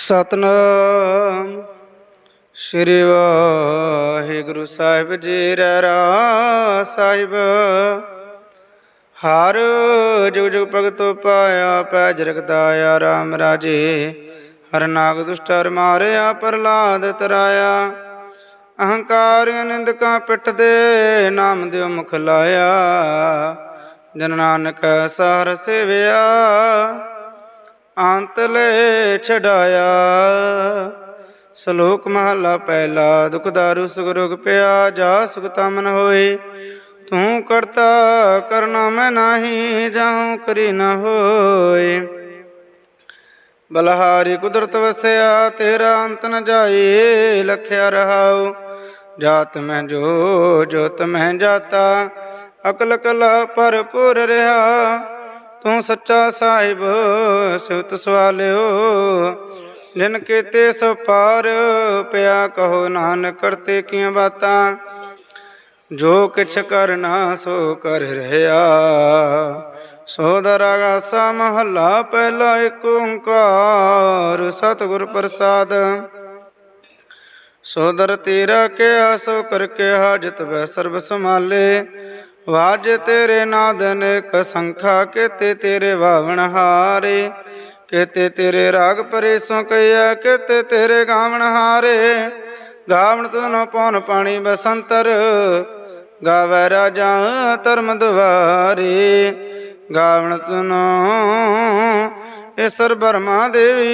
ਸਤਨਾਮ। ਸ੍ਰੀ ਵਾਹਿਗੁਰੂ ਸਾਹਿਬ ਜੀ ਰਾ ਸਾਹਿਬ। ਹਰ ਜੁਗ ਜੁਗ ਭਗਤੋ ਪਾਇਆ ਪੈ ਜਰਗਦਾਇਆ ਰਾਮ ਰਾਜੇ। ਹਰ ਨਾਗ ਦੁਸ਼ਟਰ ਮਾਰਿਆ ਪ੍ਰਲਾਦ ਤਰਾਇਆ। ਅਹੰਕਾਰ ਨਿੰਦਕਾਂ ਪਿੱਠ ਦੇ ਨਾਮ ਦਿਓ ਮੁਖ ਲਾਇਆ। ਜਨ ਨਾਨਕ ਸਾਰ ਸੇਵਿਆ। ਅੰਤ ਲੈ ਛਡਾਇਆ। ਸ਼ਲੋਕ ਮਹਲਾ ਪਹਿਲਾ, ਦੁਖ ਦਾਰੂ ਸੁਖ ਰੋਗ ਪਿਆ, ਜਾ ਸੁਖ ਤਮਨ ਹੋਏ। ਤੂੰ ਕਰਤਾ ਕਰਨਾ ਮੈਂ ਨਾਹੀ, ਜਾਉ ਕਰੀ ਨ ਹੋਏ। ਬਲਹਾਰੀ ਕੁਦਰਤ ਵਸਿਆ, ਤੇਰਾ ਅੰਤ ਨ ਜਾਏ, ਲਖਿਆ ਰਹਾਉ। ਜਾਤ ਮੈਂ ਜੋ, ਜੋਤ ਮੈਂ ਜਾਤਾ, ਅਕਲ ਕਲਾ ਭਰਪੂਰ ਰਹਾ। ਤੂੰ ਸੱਚਾ ਸਾਹਿਬ ਸਿਵਤ ਸਵਾਲਿਓ। ਜਿਨ ਕੀਤੇ ਸੋ ਪਾਰ, ਪਿਆ ਕਹੋ ਨਾਨਕ, ਕਰਤੇ ਕੀਆਂ ਬਾਤਾਂ। ਜੋ ਕਿਛ ਕਰਨਾ, ਸੋ ਕਰ ਰਿਹਾ ਸੋਦਰਾ ਗਾਸਾ ਮਹੱਲਾ, ਪਹਿਲਾ ਏਕ ਓੰਕਾਰ, ਸਤਿਗੁਰ ਪ੍ਰਸਾਦ। ਸੋਦਰ ਤੇਰਾ ਕਿਆ, ਸੋ ਕਰ ਕੇ ਹਾਜਤ ਵੈ ਸਰਬ ਸਮਾਲੇ ਵਾਜ ਤੇਰੇ ਨਾਦ ਅਨੇਕ ਸੰਖਾ, ਕੇਤੇ ਤੇਰੇ ਵਾਵਣ ਹਾਰੇ। ਕੇਤੇ ਤੇਰੇ ਰਾਗ ਪਰੇ ਸੋ ਕਈਆ ਕੇਤੇ ਤੇਰੇ ਗਾਵਣ ਹਾਰੇ। ਗਾਵਣ ਤੁਨੋ ਪਉਨ ਪਾਣੀ ਬਸੰਤਰ, ਗਾਵੈ ਰਾਜਾ ਧਰਮ ਦੁਆਰੇ ਗਾਵਣ ਤੁਨੋ ਈਸਰ ਬਰਮਾ ਦੇਵੀ।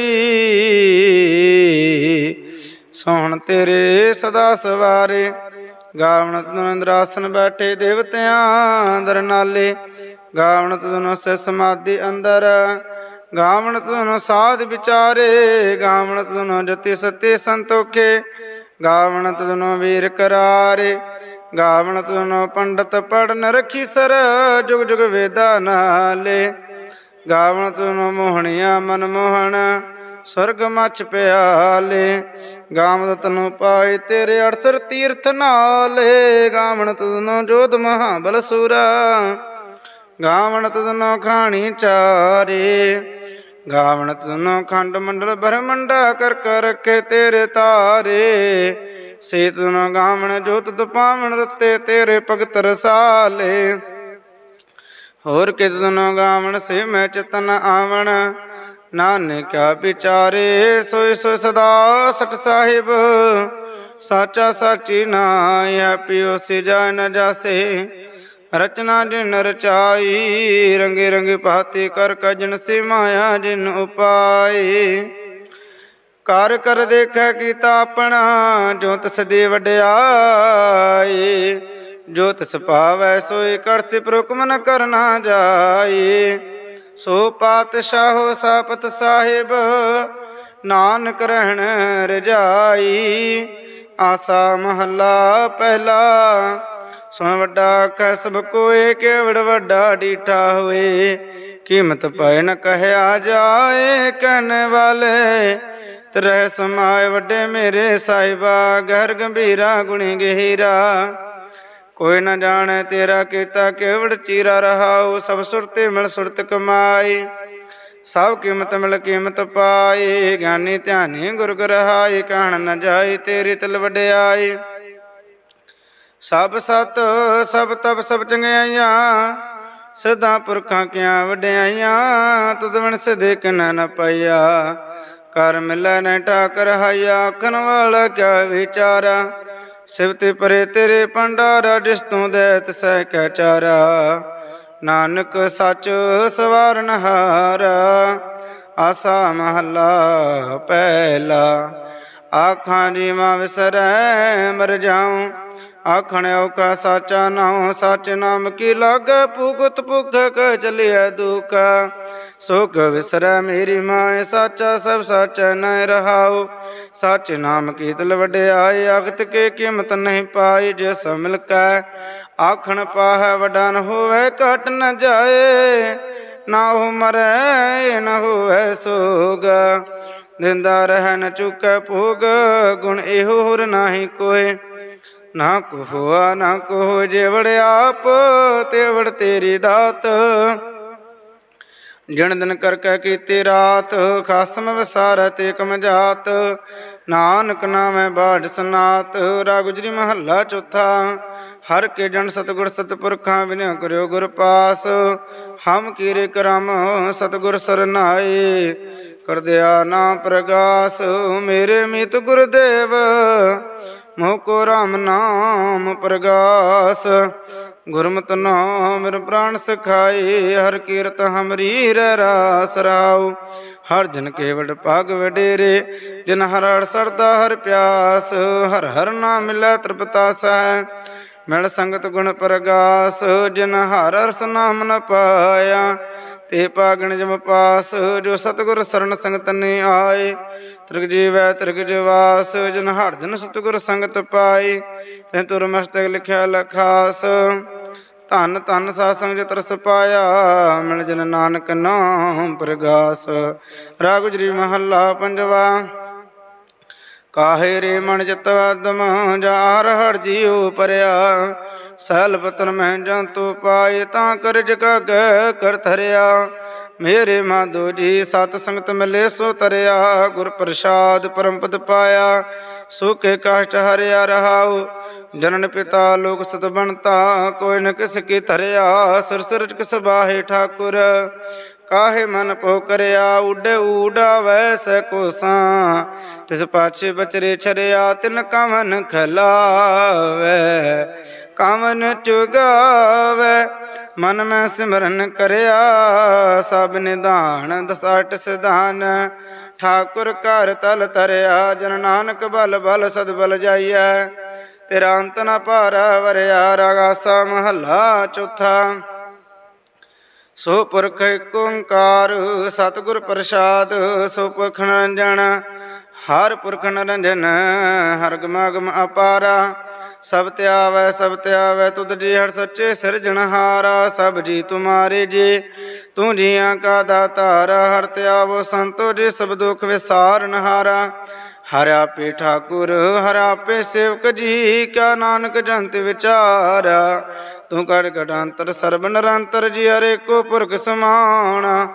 ਸੋਹਣ ਤੇਰੇ ਸਦਾ ਸਵਾਰੇ। ਗਾਵਣ ਤੁਨ ਇੰਦਰਾਸਨ ਬੈਠੇ ਦੇਵਤਿਆਂ ਅੰਦਰ ਨਾਲੇ। ਗਾਵਣ ਤੁਨ ਸੇ ਸਮਾਧੀ ਅੰਦਰ। ਗਾਵਣ ਤੁਨ ਸਾਧ ਵਿਚਾਰੇ। ਗਾਵਣ ਤੁਨ ਜਤੀ ਸਤੀ ਸੰਤੋਖੇ। ਗਾਵਣ ਤੁਨ ਵੀਰ ਕਰਾਰੇ। ਗਾਵਣ ਤੁਨ ਪੰਡਤ ਪੜਨ ਰਖੀ ਸਰ ਜੁਗ ਜੁਗ ਵੇਦਾ ਨਾਲੇ। ਗਾਵਣ ਤੁਨ ਮੋਹਣੀਆਂ ਮਨ ਮੋਹਣ ਸਰਗ ਮਛ ਪਿਆਲੇ ਗਾਵਣ ਤਨੂੰ ਪਾਏ ਤੇਰੇ ਅੜਸਰ ਤੀਰਥ ਨਾਲੇ ਗਾਵਣ ਤਨੂੰ ਜੋਧ ਮਹਾਬਲ ਸੂਰਾ ਗਾਵਣ ਤਨੂੰ ਖਾਣੀ ਚਾਰੇ ਗਾਵਣ ਤਨੂੰ ਖੰਡ ਮੰਡਲ ਬ੍ਰਹਮੰਡਾ ਕਰ ਕਰ ਰਖੇ ਤੇਰੇ ਤਾਰੇ ਸੇ ਤਨੂੰ ਗਾਵਣ ਜੋਤ ਦੁਪਾਵਣ ਦਿੱਤੇ ਤੇਰੇ ਭਗਤ ਰਸਾਲੇ। ਹੋਰ ਕਿਤਨ ਗਾਵਣ ਸੇ ਮੈਂ ਚਤਨ ਆਵਣ ਨਾਨਕਿਆ ਵਿਚਾਰੇ, ਸੋਈ ਸੋ ਸਦਾ ਸਟ ਸਾਹਿਬ। ਸਾਚਾ ਸਾਚੀ ਨਾਇ ਪਿਓ ਸੇ ਨ ਜਾਸੇ। ਰਚਨਾ ਜਿਨ ਰਚਾਈ, ਰੰਗੇ ਰੰਗੇ ਪਾਤੇ ਕਰ ਕਜਨ ਸੇ ਮਾਇਆ ਜਿਨ ਉਪਾਏ। ਕਰ ਕਰ ਦੇਖੈ ਕੀਤਾ ਆਪਣਾ, ਜੋ ਤਸ ਦੇ ਵਡਿਆਈ ਜੋ ਤਸ ਪਾਵੈ, ਸੋਈ ਕਰ ਸੇ ਪ੍ਰੁਕਮ ਨ ਕਰਨਾ ਜਾਏ। ਸੋ ਪਾਤਸ਼ਾਹੋ ਸਾਪਤ ਸਾਹਿਬ, ਨਾਨਕ ਰਹਿਣ ਰਜਾਈ। ਆਸਾ ਮਹੱਲਾ ਪਹਿਲਾ, ਸੁਣ ਵੱਡਾ ਕਸਬ ਕੋਏ ਕੇਵੜ ਵੱਡਾ ਡੀਠਾ ਹੋਏ। ਕੀਮਤ ਪੈ ਨ ਕਹਿਆ ਜਾਏ ਕਹਿਣ ਵਾਲੇ। ਤਰੇ ਸਮਾਏ ਵੱਡੇ ਮੇਰੇ ਸਾਹਿਬਾ, ਗਹਿਰ ਗੰਭੀਰਾ ਗੁਣੀ ਗਹਿਰਾ। ਕੋਈ ਨਾ ਜਾਣੈ ਤੇਰਾ ਕੀਤਾ ਕੇਵੜ ਚੀਰਾ ਰਹਾਉ, ਸਭ ਸੁਰਤੇ ਮਿਲ ਸੁਰਤ ਕਮਾਈ। ਸਭ ਕੀਮਤ ਮਿਲ ਕੀਮਤ ਪਾਈ, ਗਿਆਨੀ ਧਿਆਨੀ ਗੁਰ ਗਰਹਾਈ, ਕਹਿਣ ਨ ਜਾਈ ਤੇਰੀ ਤਲ ਵਡਿਆਈ। ਸਭ ਸਤ, ਸਭ ਤਪ, ਸਭ ਚੰਗਿਆਈਆਂ ਸਦਾ ਪੁਰਖਾਂ ਕਿਆਂ ਵਡਿਆਈਆਂ, ਤੁਧ ਵਣ ਸਦੇ ਕਨ ਨ ਪਈਆ। ਕਰ ਮਿਲੈ ਨ ਟਾਕ ਰਹਾਇਆ ਆਖਣ ਵਾਲਾ ਕਿਆ ਵਿਚਾਰਾ। ਸਿਵਤੇ ਪਰੇ ਤੇਰੇ ਪੰਡਾਰਾ, ਜਿਸ ਤੂੰ ਦੇਤ ਸਹਿ ਕੈ ਚਾਰਾ। ਨਾਨਕ ਸੱਚ ਸਵਾਰਨ ਹਾਰਾ, ਆਸਾ ਮਹੱਲਾ ਪਹਿਲਾ। ਆਖਾਂ ਜੀਵਾਂ ਵਿਸਰੈ, ਮਰ ਜਾਉ ਆਖਣ ਔਕਾ ਸਾਚਾ ਨਾਉ, ਸਚ ਨਾਮ ਕੀ ਲਾਗੈ? ਭੁਗਤ ਭੁਖ ਕ ਚਲਿਐ ਦੁਖ। ਸੁਖ ਵਿਸਰੈ ਮੇਰੀ ਮਾਏ, ਸਾਚਾ ਸਭ ਸਾਚਾ ਨਹਿ ਰਹਾਉ। ਸਚ ਨਾਮ ਕੀਤਲ ਤਲ ਵਡਿਆਈ ਅਗਤ ਕੇ ਕੀਮਤ ਨਹੀਂ ਪਾਈ ਜਿਸ ਮਿਲ ਕੈ ਆਖਣ ਪਾਹੈ ਵਡਾ ਨ ਹੋਵੇ ਘਟ ਨ ਜਾਏ। ਨਾ ਹੋ ਮਰੈ, ਨ ਹੋਵੇ ਸੋਗ। ਦਿੰਦਾ ਰਹਿ ਨ ਚੁਕੈ ਭੋਗ, ਗੁਣ ਇਹੋ ਹੋਰ ਨਾਹੀ ਕੋਏ। ਨਾ ਕੋ ਹੋਆ ਨਾ ਕੋ ਜੇਵੜ ਆਪ, ਤੇਵੜ ਤੇਰੀ ਦਾਤ। ਜਿਣ ਦਿਨ ਕਰ ਕੈ ਕੀਤੀ ਰਾਤ, ਖਸਮ ਵਿਸਾਰੈ ਤੇ ਕਮ ਜਾਤ। ਨਾਨਕ ਨਾਮੈ ਬਾਢ ਸਨਾਤ ਰਾ ਗੁਜਰੀ ਮਹੱਲਾ ਚੌਥਾ। ਹਰ ਕੇ ਜਨ ਸਤਗੁਰ ਸਤਪੁਰਖਾਂ ਬਿਨਿ ਕਰਿਓ ਗੁਰ ਪਾਸ। ਹਮ ਕੀਰੇ ਕਰਮ ਸਤਗੁਰ ਸਰਨਾਏ ਕਰਦਿਆ ਨਾ ਪ੍ਰਗਾਸ। ਮੇਰੇ ਮਿਤ ਗੁਰਦੇਵ ਮੋਹ ਕੋ ਰਾਮ ਨਾਮ ਪ੍ਰਗਾਸ। ਗੁਰਮਤਿ ਨਾਮ ਮੇਰ ਪ੍ਰਾਨ ਸਖਾਈ ਹਰ ਕੀਰਤ ਹਮਰੀ ਰਾਸ ਰਾਉ। ਹਰ ਜਨ ਕੇਵਡ ਪਾਗ ਵਡੇਰੇ, ਜਿਨ ਹਰ ਹਰ ਸਰਦਾ ਹਰ ਪਿਆਸ। ਹਰ ਹਰ ਨਾਮ ਮਿਲੈ ਤ੍ਰਿਪਤਾ ਸਹਿ ਮਿਲ ਸੰਗਤ ਗੁਣ ਪ੍ਰਗਾਸ। ਜਿਨ ਹਰ ਹਰ ਨਾਮ ਨ ਪਾਇਆ, ਤੇ ਪਾਗਣ ਜਮ ਪਾਸ। ਜੋ ਸਤਗੁਰ ਸਰਨ ਸੰਗਤ ਨੇ ਆਏ ਤ੍ਰਿਗ ਜੀਵੈ ਤ੍ਰਿਗ ਜਵਾਸ, ਜਨ ਹਰ ਜਨ ਸਤਗੁਰ ਸੰਗਤ ਪਾਈ ਤੈ ਤੁਰ ਮਸਤਕ ਲਿਖਿਆ ਲਖਾਸ। ਧਨ ਧਨ ਸਾਧ ਸੰਗ ਜਿ ਤਰਸ ਪਾਇਆ, ਮਿਲ ਜਨ ਨਾਨਕ ਨਾਮ ਪ੍ਰਗਾਸ। ਰਾਗ ਗੁਜਰੀ ਮਹੱਲਾ ਪੰਜਵਾ ਕਾਹੇ ਰੇ ਮਨ ਚਿਤ ਅਦਮ ਜਾਰ ਹਰ ਜੀਉ ਪਰਿਆ। ਸਹਿਲ ਪਤਨ ਮਹਿ ਜੰਤੂ ਪਾਏ, ਤਾਂ ਕਰ ਜਗਾਗੈ ਕਰ ਧਰਿਆ। ਮੇਰੇ ਮਾਧੋ ਜੀ, ਸਤ ਸੰਗਤ ਮਿਲੇ ਸੋ ਤਰਿਆ। ਗੁਰ ਪ੍ਰਸਾਦ ਪਰਮ ਪਾਇਆ, ਸੁਖੇ ਕਾਸ਼ਟ ਹਰਿਆ ਰਹਾਉ। ਜਨਨ ਪਿਤਾ ਲੋਕ ਸਤ ਬਣਤਾ, ਕੋਈ ਨ ਕਿਸ ਕੀ ਧਰਿਆ। ਸਿਰ ਸਿਰ ਕਿਸ ਬਾਹੇ ਠਾਕੁਰ। ਕਾਹੇ ਮਨ ਪੋ ਕਰਿਆ ਉਡੇ ਊਡਾਵੈ ਸੈ ਕੋਸਾਂ ਤਿਸ ਪਾਛੇ ਬਚਰੇ ਛਰਿਆ, ਤਿਨ ਕਮਨ ਖਲਾਵੇ। ਕਮਨ ਚੁਗਾਵੇ, ਮਨ ਮੈਂ ਸਿਮਰਨ ਕਰਿਆ। ਸਭ ਨਿਧਾਨ ਦਸਾਟ ਸਿਧਾਨ, ਠਾਕੁਰ ਘਰ ਤਲ ਤਰਿਆ ਜਨ ਨਾਨਕ ਬਲ ਬਲ ਸਦ ਬਲ ਜਾਈਐ। ਤੇਰਾ ਅੰਤ ਨ ਭਾਰਾ ਵਰਿਆ, ਰਗਾਸਾ ਮਹੱਲਾ ਚੌਥਾ। ਸੋ ਪੁਰਖ ਏਕ ਓੰਕਾਰ ਸਤਿਗੁਰ ਪ੍ਰਸਾਦ ਸੋ ਪੁਰਖ ਨਿਰੰਜਨ, ਹਰ ਪੁਰਖ ਨਿਰੰਜਨ, ਹਰ ਗਮਾਗਮ ਅਪਾਰਾ, ਸਭ ਧਿਆਵੈ ਸਭ ਧਿਆਵੈ ਤੁਧ ਜੀ ਹਰ ਸੱਚੇ ਸਿਰਜਣਹਾਰਾ ਸਭ ਜੀ ਤੁਮਾਰੇ ਜੀ, ਤੂੰ ਜੀਆਂ ਕਾ ਦਾਤਾਰਾ, ਹਰ ਧਿਆਵੋ ਸੰਤੋ ਜੀ, ਸਭ ਦੁਖ ਵਿਸਾਰਨਹਾਰਾ ਹਰਿਆ ਪੇ ਠਾਕੁਰ, ਹਰਿਆ ਪੇ ਸੇਵਕ ਜੀ, ਕਿਆ ਨਾਨਕ ਜੰਤ ਵਿਚਾਰ। ਤੂੰ ਕੜ ਕਟਾਂਤਰ ਸਰਬ ਨਿਰੰਤਰ ਜੀ, ਹਰੇ ਕੋ ਪੁਰਖ ਸਮਾਣਾ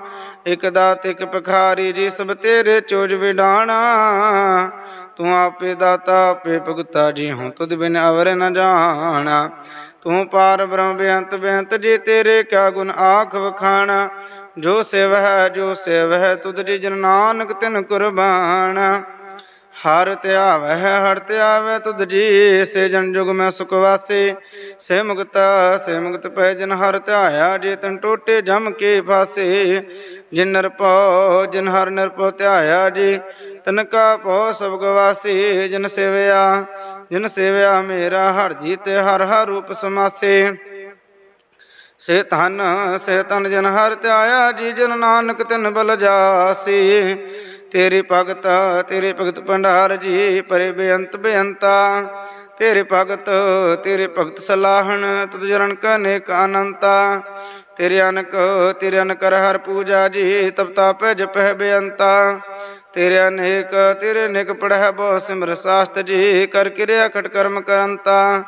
ਇਕ ਦਾਤ, ਇਕ ਪਖਾਰੀ ਜੀ, ਸਭ ਤੇਰੇ ਚੋਜ ਵਿਡਾਣਾ। ਤੂੰ ਆਪੇ ਦਾਤਾ, ਆਪੇ ਭਗਤਾ ਜੀ ਹੂੰ ਤੁਧ ਬਿਨ ਅਵਰ ਨ ਜਾਣਾ। ਤੂੰ ਪਾਰ ਬ੍ਰਹਮ ਬੇਅੰਤ ਬੇਅੰਤ ਜੀ, ਤੇਰੇ ਕਿਆ ਗੁਣ ਆਖ ਵਖਾਣਾ। ਜੋ ਸੇਵ ਹੈ, ਜੋ ਸੇਵ ਹੈ, ਤੁਧ ਜੀ ਜਨ ਨਾਨਕ ਤਿਨ ਕੁਰਬਾਨ। ਹਰ ਧਿਆਵੈ ਹਰ ਧਿਆਵੈ ਤੁਧ ਜੀ। ਸੇ ਜਨ ਜੁਗ ਮੈਂ ਸੁਖ ਵਾਸੇ। ਸੇ ਮੁਕਤ ਸੇ ਮੁਕਤ ਪੈ ਜਨ ਹਰ ਧਿਆਇਆ ਜੇ ਤਨ ਟੋਟੇ ਜਮ ਕੇ ਫਾਸੇ। ਜਿਨ ਨਿਰਭਉ, ਜਿਨ ਹਰ ਨਿਰਭਉ ਧਿਆਇਆ ਜੀ, ਤਨ ਕਾ ਭਉ ਸਭ ਗਵਾਸੀ ਜਿਨ ਸੇਵਿਆ ਜਿਨ ਸੇਵਿਆ ਮੇਰਾ ਹਰ ਜੀ ਤੇ ਹਰ ਹਰ ਰੂਪ ਸਮਾਸੇ। ਸੇ ਧਨ, ਸੇ ਤਨ ਜਨ ਹਰ ਧਿਆਇਆ, ਜੀ ਜਨ ਨਾਨਕ ਤਿਨ ਬਲ ਜਾਸੀ। ਤੇਰੀ ਭਗਤ, ਤੇਰੇ ਭਗਤ ਭੰਡਾਰ ਜੀ, ਪਰੇ ਬੇਅੰਤ ਬੇਅੰਤਾ। ਤੇਰੇ ਭਗਤ ਤੇਰੇ ਭਗਤ ਸਲਾਹਣ, ਤੁਧ ਜਰਨ ਕਾ ਨੇਕ ਅਨੰਤਾ। ਤੇਰੇ ਅਨਕ ਤੇਰੇ ਅਨਕ ਕਰ ਹਰ ਪੂਜਾ ਜੀ, ਤਪ ਤਾਪੈ ਜਪੈ ਬੇਅੰਤਾ। ਤੇਰੇ ਅਨੇਕ, ਤੇਰੇ ਨਿਕ ਪੜਹਿ ਬਹੁ ਸਿਮਰ ਸਾਸਤ ਜੀ, ਕਰ ਕਿਰਿਆ ਖਟ ਕਰਮ ਕਰੰਤਾ।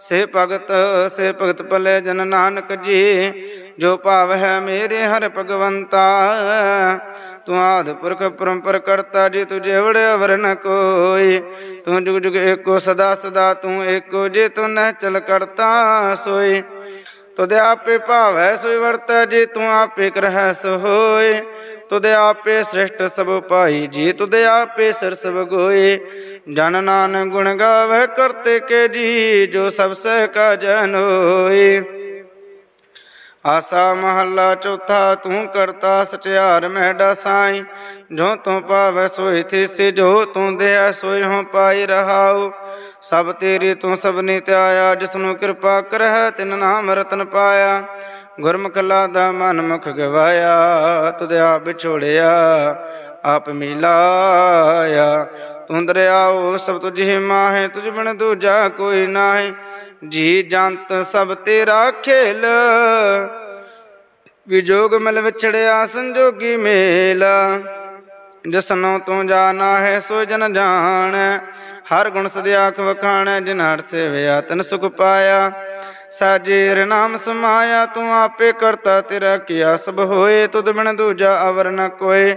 ਸੇ ਭਗਤ ਸੇ ਭਗਤ ਭਲੇ ਜਨ ਨਾਨਕ ਜੀ, ਜੋ ਭਾਵ ਹੈ ਮੇਰੇ ਹਰ ਭਗਵੰਤਾ। ਤੂੰ ਆਦ ਪੁਰਖ ਪਰੰਪਰ ਕਰਤਾ ਜੀ ਤੂੰ ਜੇਵੜ ਅਵਰ ਨ ਕੋਈ। ਤੂੰ ਜੁਗ ਜੁਗ ਏਕੋ ਸਦਾ ਸਦਾ ਤੂੰ ਏਕੋ ਜੇ ਤੂੰ ਨਹਿ ਚਲ ਕਰਤਾ ਸੋਈ। ਤੁਧ ਆਪੇ ਭਾਵੈ ਸੋਈ ਵਰਤੈ, ਜੀ ਤੂੰ ਆਪੇ ਕਰਹਿ ਸੋ ਹੋਏ ਤੁਧ ਆਪੇ ਸ੍ਰਿਸ਼ਟ ਸਭ ਪਾਈ ਜੀ ਤੁਧ ਆਪੇ ਸਿਰ ਸਭ ਗੋਏ। ਜਨ ਨਾਨ ਗੁਣ ਗਾਵੇ ਕਰਤੇ ਕੇ ਜੀ, ਜੋ ਸਭ ਸਹਿ ਕਾ ਜਨ ਹੋਏ ਆਸਾ ਮਹੱਲਾ ਚੌਥਾ, ਤੂੰ ਕਰਤਾ ਸਚਿਆਰ ਮਹਿਡਾ ਸਾਈ। ਜੋ ਤੂੰ ਪਾਵੈ ਸੋਈ ਥੀਸੀ, ਜੋ ਤੂੰ ਦਿਆ ਸੋਈ ਹੋ ਪਾਈ ਰਹਾਉ। ਸਭ ਤੇਰੀ ਤੂੰ ਸਭਨੀ ਧਿਆਇਆ ਜਿਸ ਨੂੰ ਕਿਰਪਾ ਕਰਹਿ, ਤਿਨ ਨਾਮ ਰਤਨ ਪਾਇਆ। ਗੁਰਮੁਖ ਲਾਦਾ ਮਨ ਮੁਖ ਗਵਾਇਆ, ਤੁਧ ਆਪ ਵਿਛੋੜਿਆ, ਆਪ ਮਿਲਾਇਆ। ਤੂੰ ਦਰਿਆਓ ਸਭ ਤੁਝੇ ਮਾਹੇ, ਤੁਝ ਬਿਨ ਦੂਜਾ ਕੋਈ ਨਾਹੀ। ਜੀ ਜੰਤ ਸਭ ਤੇਰਾ ਖੇਲ। ਵਿਜੋਗ ਮਿਲ ਵਿਛੜਿਆ ਸੰਜੋਗੀ ਮੇਲ। ਜਿਸਨੋਂ ਤੂੰ ਜਾਣਾ ਹੈ ਸੋ ਜਨ ਜਾਣ। ਹਰ ਗੁਣ ਸਦਿਆਖ ਵਖਾਣ, ਜਿਨ ਹਰ ਸੇਵਿਆ ਤਨ ਸੁਖ ਪਾਇਆ। ਸਾਜੇਰ ਨਾਮ ਸਮਾਇਆ, ਤੂੰ ਆਪੇ ਕਰਤਾ ਤੇਰਾ ਕੀਆ। ਸਭ ਹੋਏ, ਤੁਧ ਬਿਨ ਦੂਜਾ ਅਵਰ ਨ ਕੋਏ।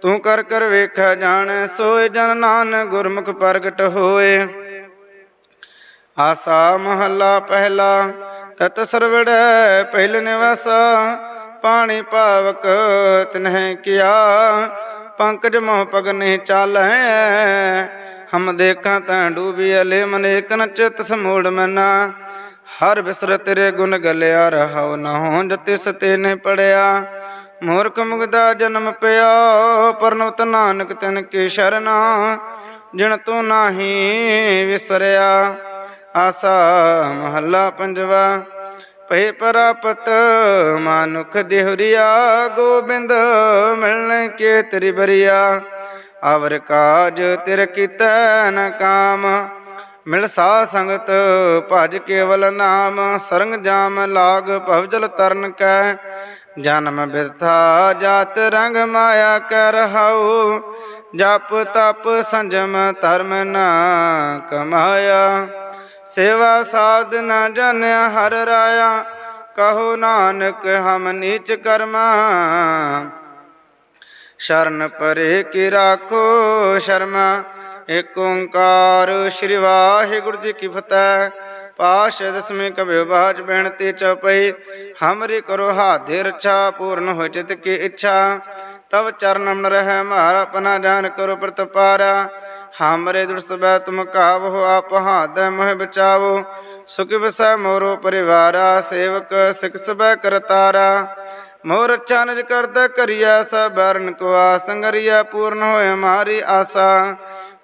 ਤੂੰ ਕਰ ਕਰ ਵੇਖਿਆ ਜਾਣ, ਸੋਏ ਜਨ ਨਾਨਕ ਗੁਰਮੁਖ ਪ੍ਰਗਟ ਹੋਏ। ਆਸਾ ਮਹੱਲਾ ਪਹਿਲਾ, ਤਤ ਸਰਵੜੈ ਪਹਿਲ ਨਿਵਾਸ, ਪਾਣੀ ਪਾਵਕ ਤਿਨਹਿ ਕੀਆ, ਪੰਕਜ ਮੋਹ ਪਗ ਨਹੀਂ ਚਾਲੈ, ਹਮ ਦੇਖਾਂ ਤਾਂ ਡੂਬੀ ਅਲੇ ਮਨੇਕ ਨ ਚਿਤ ਸਮੂੜ ਮਨਾ। ਹਰ ਬਿਸਰ ਤੇਰੇ ਗੁਣ ਗਲਿਆ, ਰਹਾਉ ਨਾ ਹੋ ਜਤੇ ਸਤੇ ਨੇ ਪੜਿਆ। ਮੂਰਖ ਮੁਗਦਾ ਜਨਮ ਪਿਆ ਪਰਨਵਤ ਨਾਨਕ ਤਿਨ ਕੀ ਸ਼ਰਨਾ ਜਿਣ ਤੂੰ ਨਾਹੀ ਵਿਸਰਿਆ। ਆਸਾ ਮਹੱਲਾ ਪੰਜਵਾ, ਭਏ ਪਰਾਪਤ ਮਾਨੁਖ ਦੇਹੁਰੀਆ, ਗੋਬਿੰਦ ਮਿਲਣ ਕੇ ਤੇਰੀ ਬਰੀਆ ਅਵਰ ਕਾਜ ਤਿਰ ਕੀਤਾ ਨ ਕਾਮ ਮਿਲ ਸਾ ਸੰਗਤ ਭਜ ਕੇਵਲ ਨਾਮ, ਸਰੰਗ ਜਾਮ ਲਾਗ ਭਵ ਤਰਨ ਕੈ, ਜਨਮ ਬਿਰਥਾ ਜਾਤ ਰੰਗ ਮਾਇਆ ਕਰ ਰਹਾਉ, ਜਪ ਤਪ ਸੰਜਮ ਧਰਮ ਨਾ ਕਮਾਇਆ। ਸੇਵਾ ਸਾਧਨਾ ਨ ਜਾਣਿਆ ਹਰ ਰਾਇਆ, ਕਹੋ ਨਾਨਕ ਹਮ ਨੀਚ ਕਰਮਾ। ਸ਼ਰਨ ਪਰੇ ਕੀ ਰਾਖੋ ਸ਼ਰਮਾ ਏਕ ਓੰਕਾਰ ਸ੍ਰੀ ਵਾਹਿਗੁਰੂ ਜੀ ਕੀ ਫਤਿਹ। ਪਾਸ਼ ਦਸਵੇਂ ਕਬਿ ਬਾਜ ਬੇਨਤੀ ਚਪਈ, ਹਮਰੀ ਕਰੋ ਹਾਦੇ ਰਛਾ ਪੂਰਨ ਹੋ ਚਿਤ ਕੀ ਇੱਛਾ। ਤਵ ਚਰਨ ਰਹਿ ਮਾਰਾ, ਪਨਾ ਜਾਨ ਕਰੋ ਪ੍ਰਤਪਾਰਾ ਹਮਰੇ ਦੁਰ ਸਬੈ ਤੁਮ ਕਾਵੋ, ਆਪ ਹਾਦ ਮੋਹ ਬਚਾਵੋ। ਸੁਖ ਵਸੈ ਮੋਰੋ ਪਰਿਵਾਰਾ, ਸੇਵਕ ਸਿਖ ਸਬੈ ਕਰਤਾਰਾ। ਮੋਰ ਅੱਛਾ ਕਰਦਾ ਕਰਿਆ ਸਬਰਨ ਕੋ ਆਸੰਗਰਿਆ ਪੂਰਨ ਹੋਏ ਮਾਰੀ ਆਸਾ।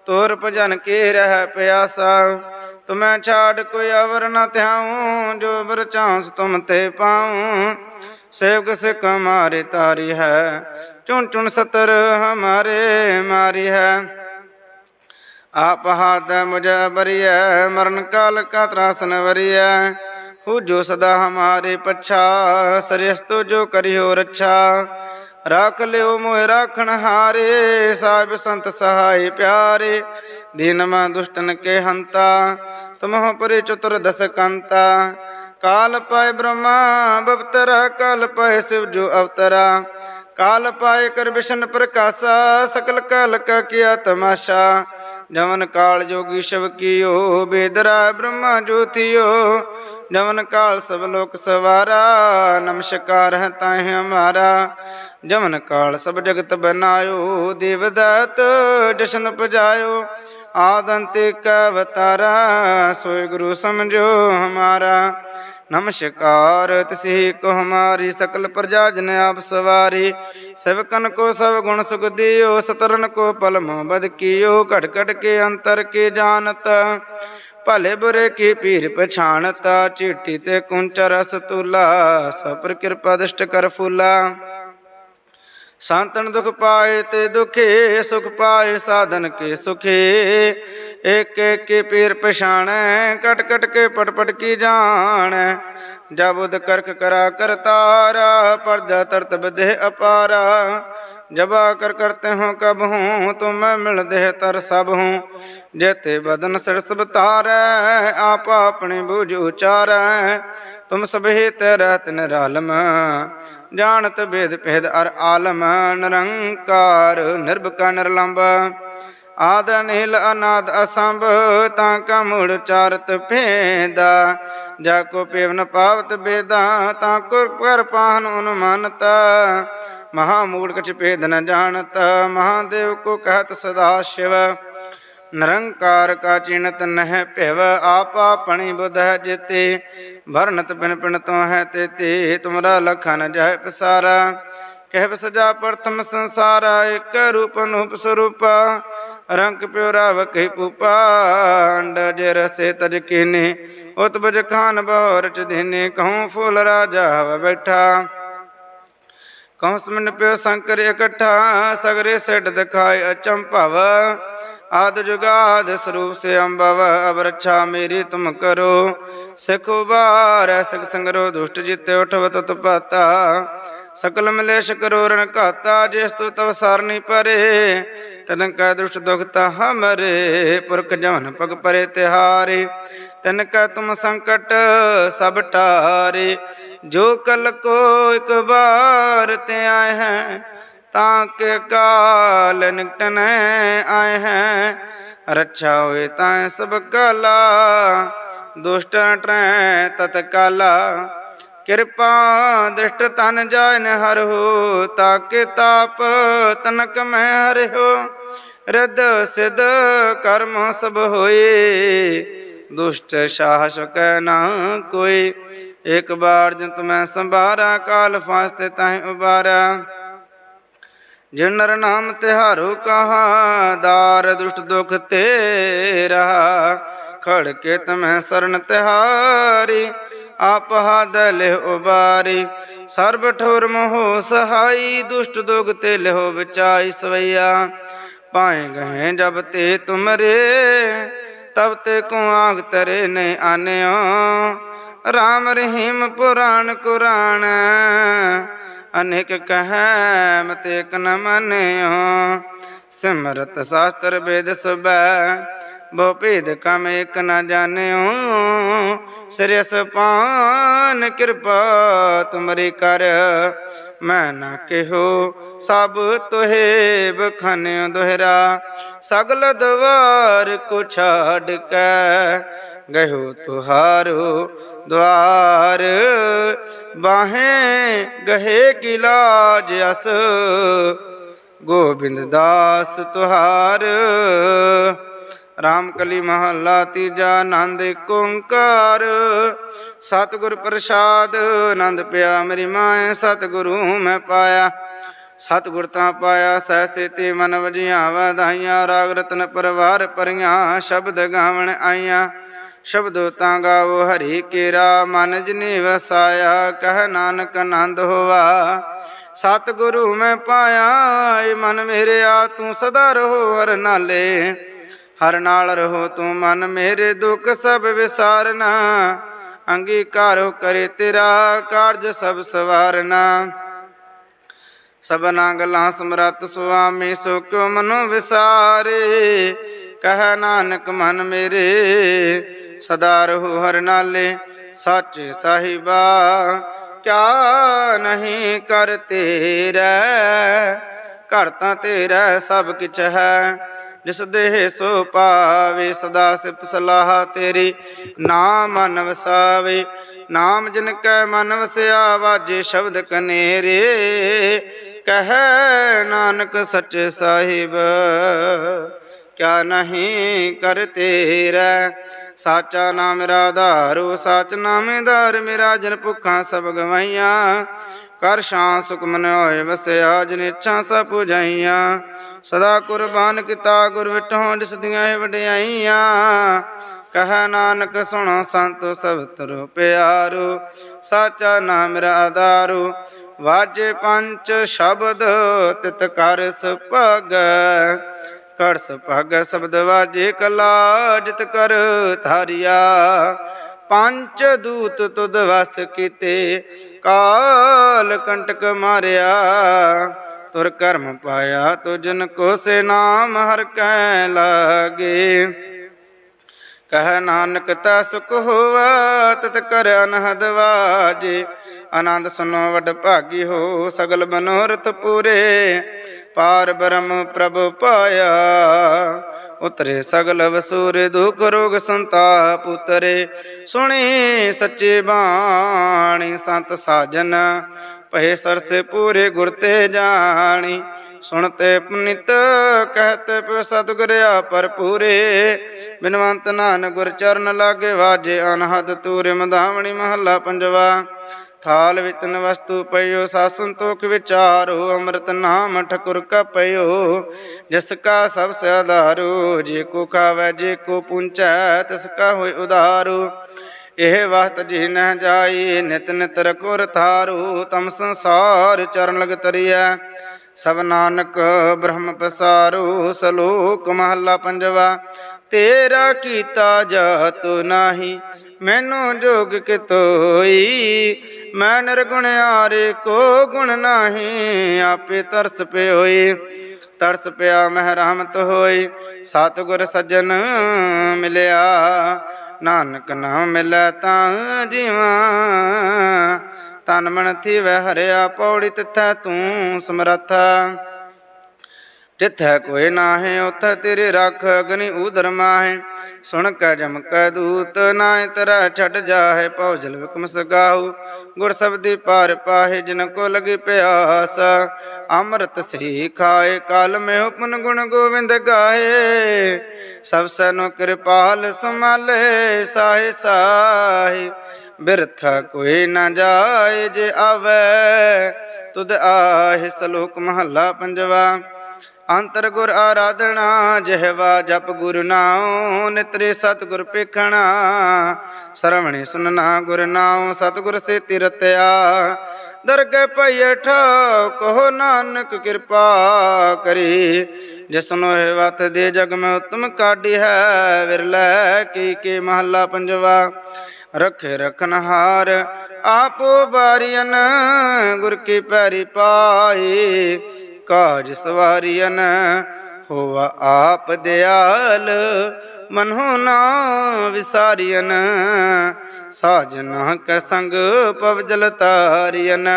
ਤੋਰ ਭਜਨ ਕੇ ਰਹਿ ਪਿਆਸਾ, ਤੁਮੈ ਛਾੜ ਕੋਈ ਅਵਰ ਨ ਧਿਆਉ, ਜੋ ਬਰ ਚਾਂਸ ਤੁਮ ਤੇ ਪਾਉ। ਸੇਵਕ ਸਿਕ ਮਾਰੇ ਤਾਰੀ ਹੈ ਚੁਣ ਚੁਣ ਸਤਰ ਹਮਾਰੇ ਮਾਰੀ ਹੈ। ਆਪ ਹਾਥ ਮੁਝੇ ਬਰੀਐ, ਮਰਨ ਕਾਲ ਕਾ ਤਰਾਸਨ ਵਰੀਐ। ਹੂ ਜੋ ਸਦਾ ਹਮਾਰੇ ਪਛਾ ਸਰਿਸਤੋ ਜੋ ਕਰਿਓ ਰੱਛਾ। ਰਾਖ ਲਿਓ ਮੋਹਿ ਰਾਖਣ ਹਾਰੇ, ਸਾਹਿਬ ਸੰਤ ਸਹਾਈ ਪਿਆਰੇ। ਦੀਨ ਮਾ ਦੁਸ਼ਟਨ ਕੇ ਹੰਤਾ, ਤੁਮਹੁ ਪਰੇ ਚਤੁਰ ਦਸ ਕੰਤਾ। ਕਾਲ ਪਾਏ ਬ੍ਰਹਮਾ, ਬਵਤਰਾ ਕਾਲ ਪਾਏ ਸਿਵ ਜੋ ਅਵਤਰਾ। ਕਾਲ ਪਾਏ ਕਰ ਵਿਸ਼ਨ ਪ੍ਰਕਾਸ਼ਾ, ਸਕਲ ਕਾਲ ਕਾ ਕੀਆ ਤਮਾਸ਼ਾ। ਜਮਨ ਕਾਲ ਜੋਗੀ ਸ਼ਿਵ ਕੀਓ, ਬੇਦਰਾ ਬ੍ਰਹਮਾ ਜੋਤੀਓ। ਜਮਨ ਕਾਲ ਸਭ ਲੋਕ ਸਵਾਰਾ, ਨਮਸਕਾਰ ਹੈ ਤਾਹਿ ਹਮਾਰਾ। ਜਮਨ ਕਾਲ ਸਭ ਜਗਤ ਬਨਾਇਓ ਦੇਵਦਤ ਜਸ਼ਨ ਪਜਾਇਓ ਆਦੰਤੇ ਕਾ ਅਵਤਾਰਾ, ਸੋਇ ਗੁਰੂ ਸਮਝੋ ਹਮਾਰਾ। ਨਮਸਕਾਰ ਤਿਸੀ ਕੋ ਹਮਾਰੀ, ਸਕਲ ਪ੍ਰਜਾ ਜਨ ਆਪ ਸਵਾਰੀ। ਸੇਵਕਨ ਕੋ ਸਭ ਗੁਣ ਸੁਖ ਦਿਓ, ਸਤਰਨ ਕੋ ਪਲ ਬਦ ਕੀਓ, ਘਟ ਘਟ ਕੇ ਅੰਤਰ ਕੇ ਜਾਣਤ। ਭਲੇ ਬੁਰੇ ਕੀ ਪੀਰ ਪਛਾਣਤਾ, ਚੀਟੀ ਤੇ ਕੁੰਚ ਰਸ ਤੁਲਾ ਸਪਰ ਕਿਰਪਾ ਦਸ਼ਟ ਕਰ ਫੂਲਾ। ਸੰਤਨ ਦੁਖ ਪਾਏ ਤੇ ਦੁਖੇ, ਸੁਖ ਪਾਏ ਸਾਧਨ ਕੇ ਸੁਖੇ। ਇੱਕ ਏਕ ਪੀਰ ਪਛਾਣੈ, ਕਟ ਕਟ ਕੇ ਪਟ ਪਟ ਕੀ ਜਾਣੈ। ਜਬੁਦ ਕਰਕ ਕਰਾ ਕਰਤਾਰਾ, ਪਰਜਾ ਤਰਤ ਬਦੇ ਅਪਾਰਾ। ਜਬਾ ਕਰ ਕਰਤੇ ਹੋ ਕਬ ਹੂੰ ਤੁਮ ਮਿਲ ਦੇਹ ਤਰ ਸਭ ਹੂੰ ਜੇਤੇ ਬਦਨ ਸਿਰਸ ਬਤਾਰੈ ਆਪ ਆਪਣੇ ਬੂਝ ਉਚਾਰੈ। ਤੁਮ ਸਭੇ ਤੇ ਰਹਿਤ ਨਿਰਾਲਮ ਜਾਣਤ ਭੇਦ ਭੇਦ ਅਰ ਆਲਮ ਨਿਰੰਕਾਰ, ਨਿਰਭਕਾ ਨਿਰਲੰਬ। ਆਦ ਨੀਲ ਅਨਾਦ ਅਸੰਭ, ਤਾਂ ਕਾ ਮੂੜ ਚਾਰਤ ਭੇਦਾ। ਜਾ ਕੋ ਪੇਵਨ ਪਾਵਤ ਬੇਦਾ, ਤਾਂ ਕੁਰ ਪਰ ਪਾਹਨ ਅਨੁਮਾਨਤਾ ਮਹਾ ਮੂੜ ਕਛ ਭੇਦ ਨ ਜਾਣਤ, ਮਹਾਦੇਵ ਕੋ ਕਹਤ ਸਦਾ ਸ਼ਿਵ। ਨਿਰੰਕਾਰ ਕਾ ਚਿਨਤ ਨਹਿ ਭਿਵ, ਆਪ ਆਪਣੀ ਬੁਧ ਜਿਤੇ ਵਰਨਤ ਬਿਨ ਪਿਨ ਤੋ ਹੈ ਤੇ ਤੇ ਤੁਮਰਾ ਲਖਨ ਜਹ ਪਸਾਰਾ। ਕਹਿ ਬਸਜਾ ਪ੍ਰਥਮ ਸੰਸਾਰਾ, ਇਕ ਰੂਪ ਅਨੂਪ ਸਰੂਪ। ਰੰਗ ਪਿਓ ਰਾਵ ਕੇ ਪੂਪਾ ਜੇ ਰਸੇ ਤਜ ਕੀਨੇ। ਉਤ ਖਾਨ ਬਹਰ ਚ ਦੇਨੇ ਕਹੂੰ ਫੁੱਲ ਰਾਜਾ ਹਵ ਬੈਠਾ। ਕਹੂੰ ਸਮਨ ਪਿਓ ਸ਼ੰਕਰ ਇਕੱਠਾ, ਸਗਰੇ ਸਿੱਧ ਦਿਖਾਏ ਅਚੰਭਵ। आद जुगाद स्वरूप से अम्बव अब रक्षा मेरी तुम करो सिख उबार सिख संगरो दुष्ट जीते उठव तुत पाता सकल मिलेश करो रण घाता जिस तु तव सारनी परे तन कै दुष्ट दुखता हमरे पुरख जवन पग परे तिहारे तन कै तुम संकट सब टारे जो कल को एक बार ते आए हैं ਤਾਂ ਕਿ ਕਾਲ ਨਿਕਟਨੈ ਆਏ ਹੈ। ਰੱਛਾ ਹੋਏ ਤਾਂ ਸਭ ਕਾਲਾ, ਦੁਸ਼ਟ ਟਰੈ ਤਤ ਕਾਲਾ। ਕਿਰਪਾ ਦ੍ਰਿਸ਼ਟ ਤਨ ਜਾਇਨ ਹਰ ਹੋ ਤਾ ਕੇ ਤਾਪ ਤਨਕ ਮੈਂ ਹਰਿ ਹੋ। ਰਦ ਸਿਧ ਕਰਮ ਸਭ ਹੋਏ, ਦੁਸ਼ਟ ਸਾਹਸ ਕੈ ਨਾ ਕੋਈ। ਇੱਕ ਬਾਰ ਜਨ ਤੁਮੈ ਸੰਭਾਰਾ, ਕਾਲ ਫਾਸਤੇ ਤੈ ਉਬਾਰਾ। ਜਿਨ ਨਰ ਨਾਮ ਤਿਹਾਰੋ ਕਹਾ, ਦਾਰ ਦੁਸ਼ਟ ਦੁਖ ਤੇਰਾ। ਖੜ ਕੇ ਤਮੈ ਸਰਨ ਤਿਹਾਰੀ, ਆਪ ਹਦ ਲਿਹ ਉਬਾਰੀ। ਸਰਬ ਠੋਰ ਮੋਹ ਸਹਾਈ, ਦੁਸ਼ਟ ਦੁਖ ਤੇ ਲਿਹੋ ਬਚਾਈ ਸਵਈਆ। ਪਾਏ ਗਏ ਜਬ ਤੇ ਤੁਮਰੇ, ਤਬ ਤੇ ਕੋ ਆਗ ਤਰੇ ਨੇ ਆਨਿਓ। ਰਾਮ ਰਹੀਮ ਪੁਰਾਣ ਕੁਰਾਨ ਅਨੇਕ ਕਹੈ ਮਤੇ ਇਕ ਨ ਮੰਨਿਓ। ਸਿਮਰਤ ਸ਼ਾਸਤਰ ਵੇਦ ਸੁਬੈ, ਬਹੁ ਭੇਦ ਕਮ ਇਕ ਨ ਜਾਣਿਓ। ਸਿਰਸ ਪਾਨ ਕਿਰਪਾ ਤੁਮਰੀ ਕਰ ਮੈਂ ਨਾ ਕਿਹੋ ਸਭ ਤੋਹੇ ਬਖਾਨਿਓ ਦੋਹਰਾ, ਸਗਲ ਦਵਾਰ ਕੋ ਛਾੜ ਕੇ ਗਇਓ ਤੁਹਾਰੋ ਦਵਾਰ। ਬਾਹੇ ਗਹੇ ਕੀ ਲਾਜ ਅਸ, ਗੋਬਿੰਦ ਦਾਸ ਤੁਹਾਰ। ਰਾਮ ਕਲੀ ਮਹੱਲਾ ਤੀਜਾ ਆਨੰਦ ਏਕ ਓੰਕਾਰ। ਸਤਿਗੁਰ ਪ੍ਰਸਾਦ, ਆਨੰਦ ਪਿਆ ਮੇਰੀ ਮਾਏ ਸਤਿਗੁਰੂ ਮੈਂ ਪਾਇਆ। ਸਤਿਗੁਰ ਤਾਂ ਪਾਇਆ, ਸਹਿ ਤੇ ਮਨ ਵਜੀਆਂ ਵਧਾਈਆਂ ਰਾਗ ਰਤਨ ਪਰਵਾਰ ਪਰੀਆਂ ਸ਼ਬਦ ਗਾਵਣ ਆਈਆਂ। ਸ਼ਬਦੋ ਤਾਂ ਗਾਵੋ, ਹਰੀ ਕੇਰਾ, ਮਨ ਜਿਨੇ ਵਸਾਇਆ, ਕਹਿ ਨਾਨਕ ਆਨੰਦ ਹੋਵਾ। ਸਤਿਗੁਰੂ ਮੈਂ ਪਾਇਆ, ਏ ਮਨ ਮੇਰਿਆ, ਤੂੰ ਸਦਾ ਰਹੋ ਹਰ ਨਾਲੇ। ਹਰ ਨਾਲ ਰਹੋ ਤੂੰ ਮਨ, ਮੇਰੇ ਦੁੱਖ ਸਭ ਵਿਸਾਰਨਾ। ਅੰਗੀਕਾਰੋ ਕਰੇ ਤੇਰਾ ਕਾਰਜ ਸਭ ਸਵਾਰਨਾ। ਸਭਨਾ ਗਲਾਂ ਸਮਰਤ ਸੁਆਮੀ ਸੋ ਕਿਉ ਮਨੋ ਵਿਸਾਰੇ। ਕਹਿ ਨਾਨਕ ਮਨ ਮੇਰੇ, ਸਦਾ ਰਹੋ ਹਰ ਨਾਲੇ, ਸੱਚ ਸਾਹਿਬਾ। ਕਿਆ ਨਹੀਂ ਕਰ ਤੇਰਾ, ਘਰ ਤਾਂ ਤੇਰਾ, ਸਭ ਕਿਛ ਹੈ। ਜਿਸ ਦੇਹ ਸੋ ਪਾਵੇ ਸਦਾ ਸਿਫਤ ਸਲਾਹ ਤੇਰੀ, ਨਾਮ ਮਨ ਵਸਾਵੇ ਨਾਮ ਜਿਨ ਕੈ ਮਨ ਵਸਿਆ ਵਾਜੇ ਸ਼ਬਦ ਕਨੇਰੇ, ਕਹੈ ਨਾਨਕ ਸੱਚੇ ਸਾਹਿਬ, ਕਿਆ ਨਹੀਂ ਕਰ ਤੇਰਾ, ਸਾਚਾ ਨਾਮ ਮੇਰਾ ਆਧਾਰੋ ਸਚ ਨਾਮੇਦਾਰ ਮੇਰਾ, ਜਨ ਭੁੱਖਾਂ ਸਭ ਗਵਾਈਆਂ ਕਰ ਸ਼ਾਂ ਸੁਖਮਨ ਹੋਏ ਵਸਿਆ, ਜਿਨ ਇੱਛਾ ਸਭ ਪੁਜਾਈਆਂ। ਸਦਾ ਕੁਰਬਾਨ ਕੀਤਾ ਗੁਰ ਵਿਟਹੁ ਜਿਸ ਦੀਆਂ ਇਹ ਵਡਿਆਈਆਂ। ਕਹ ਨਾਨਕ, ਸੁਣੋ ਸੰਤੋ ਸਭ ਤਰੋ ਪਿਆਰੋ, ਸਾਚਾ ਨਾਮ ਮੇਰਾ ਆਧਾਰੋ। ਵਾਜੇ ਪੰਜ ਸ਼ਬਦ ਤਿਤ ਕਰ ਸੁਭਗ ਕਰ ਸੁਭਗ, ਸ਼ਬਦ ਵਾਜੇ ਕਲਾ ਜਿਤ ਕਰ ਧਾਰਿਆ। ਪੰਜ ਦੂਤ ਤੁਧ ਵਸ ਕੀਤੇ, ਕਾਲ ਕੰਟਕ ਮਾਰਿਆ। ਤੁਰ ਕਰਮ ਪਾਇਆ ਤੁਜਨ ਕੋ ਸੇ ਨਾਮ ਹਰ ਕੈ ਲਾਗੇ। ਕਹ ਨਾਨਕ ਤਾ ਸੁਖ ਹੋਵਾ, ਤਤ ਕਰ ਅਨਹਦ ਵਾਜੇ। ਆਨੰਦ ਸੁਨੋ ਵਡ ਭਾਗੀ ਹੋ, ਸਗਲ ਮਨੋਰਥ ਪੂਰੇ। ਪਾਰ ਬ੍ਰਹਮ ਪ੍ਰਭ ਪਾਇਆ ਉਤਰੇ ਸਗਲ ਵਸੂਰ, ਦੁਖ ਰੋਗ ਸੰਤਾਪ ਉਤਰੇ। ਸੁਣੀ ਸੱਚੇ ਬਾਣੀ, ਸੰਤ ਸਾਜਨ ਪਏ ਸਰਸੇ ਪੂਰੇ ਗੁਰ ਤੇ ਜਾਣੀ। ਸੁਣਤੇ ਪੁਨਿਤ, ਕਹਤੇ ਪਿ ਸਤਿਗੁਰਿਆ ਭਰਪੂਰੇ। ਬਿਨਵੰਤ ਨਾਨ ਗੁਰ ਚਰਨ ਲਾਗੇ ਵਾਜੇ, ਅਨਹਦ ਤੂਰੇ, ਮਧਾਵਣੀ ਮਹੱਲਾ ਪੰਜਵਾ। ਥਾਲ ਵਿਤਨ ਵਸਤੂ ਪਇਓ, ਸਾਸਨ ਸੰਤੋਖ ਵਿਚਾਰੋ ਅੰਮ੍ਰਿਤ ਨਾਮ ਠਕੁਰ ਕਾ ਪਇਓ ਜਿਸ ਕਾ ਸਭ ਸੇ ਆਧਾਰੋ ਜੇ ਕੋ ਖਾਵੈ, ਜੇ ਕੋ ਪੁੰਚੈ ਤਿਸ ਕਾ ਹੋਇ ਉਧਾਰੋ। ਇਹ ਵਖਤ ਜੀ ਨਹਿ ਜਾਈ, ਨਿਤ ਨਿਤ ਰਕੁਰ ਥਾਰੂ। ਤਮ ਸੰਸਾਰ ਚਰਨ ਲਗ ਤਰੀਐ। ਸਭ ਨਾਨਕ ਬ੍ਰਹਮ ਪਸਾਰੂ, ਸਲੋਕ ਮਹੱਲਾ ਪੰਜਵਾ। ਤੇਰਾ ਕੀਤਾ ਜਾਤ ਨਾਹੀ ਮੈਨੂੰ ਜੋਗ ਕਿਤੋਈ ਮੈਂ ਨਿਰਗੁਣਿਆਰੇ ਕੋ ਗੁਣ ਨਾਹੀ, ਆਪੇ ਤਰਸ ਪਿਓਈ। ਤਰਸ ਪਿਆ ਮਹਿ ਰਹਿਮਤ ਹੋਈ, ਸਤਿਗੁਰ ਸੱਜਣ ਮਿਲਿਆ। ਨਾਨਕ ਨਾਮ ਮਿਲੈ ਤਾਂ ਜੀਵਾਂ, ਤਨ ਮਨ ਵਹਿ ਹਰਿਆ, ਪੌੜੀ ਤਿਥੈ ਤੂੰ ਸਮਰੱਥਾ। ਤਿਥੈ ਕੋਇ ਨਾਹੇ, ਉਥੈ ਤੇਰੇ ਰੱਖ ਅਗਨੀ ਉਦਰ ਮਾਹੇ। ਸੁਣ ਕੈ ਜਮ ਕੈ ਦੂਤ ਨਾਇ ਤਰੈ ਛੱਡ ਜਾਹੇ ਪਉ ਜਲ ਵਿਕਮ ਸਗਾਉ ਗੁਰ ਸਬਦੀ ਪਾਰ ਪਾਹੇ, ਜਿਨ ਕੋ ਲਗੀ ਪਿਆਸ। ਅੰਮ੍ਰਿਤ ਸੇ ਖਾਏ, ਕਾਲ ਮੇ ਉਪਨ ਗੁਣ ਗੋਬਿੰਦ ਗਾਏ ਸਭ ਸਨੋ ਕਿਰਪਾਲ ਸਮਾਲੇ ਸਾਹੇ ਸਾਹੇ। ਬਿਰਥਾ ਕੋਈ ਨਾ ਜਾਏ, ਜੇ ਆਵੇ, ਤੁਧ ਆਹੇ, ਸਲੋਕ ਮਹੱਲਾ ਪੰਜਵਾ। ਅੰਤਰ ਗੁਰ ਆਰਾਧਨਾ, ਜਿਹਵਾ ਜਪ ਗੁਰ ਨਾਉ, ਨਿਤਰੇ ਸਤਿਗੁਰ ਪੇਖਣਾ ਸਰਵਣੇ ਸੁਨਣਾ ਗੁਰ ਨਾਉ, ਸਤਿਗੁਰ ਸੇ ਤਿਰਤਿਆ। ਦਰਗਹਿ ਪਈ ਕਹੋ ਨਾਨਕ ਕਿਰਪਾ ਕਰੀ। ਜਿਸਨੋ ਇਹ ਵਤ ਦੇ ਜਗ ਮੈਂ ਉਤਮ ਕਾਢੀ ਹੈ, ਵਿਰਲੇ ਕੀ ਕੇ ਮਹੱਲਾ ਪੰਜਵਾ। ਰਖੇ ਰਖਨਹਾਰ ਆਪੋ ਬਾਰੀਨ ਗੁਰ ਕੀ ਪੈਰੀ ਪਾਈ। ਕਾਜ ਸਵਾਰੀਨ ਹੋਵਾ ਆਪ ਦਿਆਲ, ਮਨਹੁ ਨਾ ਵਿਸਾਰੀਨ ਸਾਜਨਾ ਕੈ ਸੰਗ ਪਵਜਲ ਤਾਰੀਨ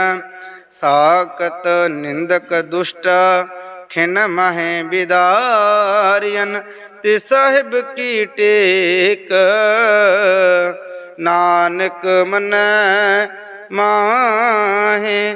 ਸਾਕਤ ਨਿੰਦਕ ਦੁਸ਼ਟ, ਖਿਨ ਮਹਿ ਬਿਦਾਰੀਨ ਤੇ ਸਾਹਿਬ ਕੀ ਟੇਕ, ਨਾਨਕ ਮਨੈ ਮਾਹੇ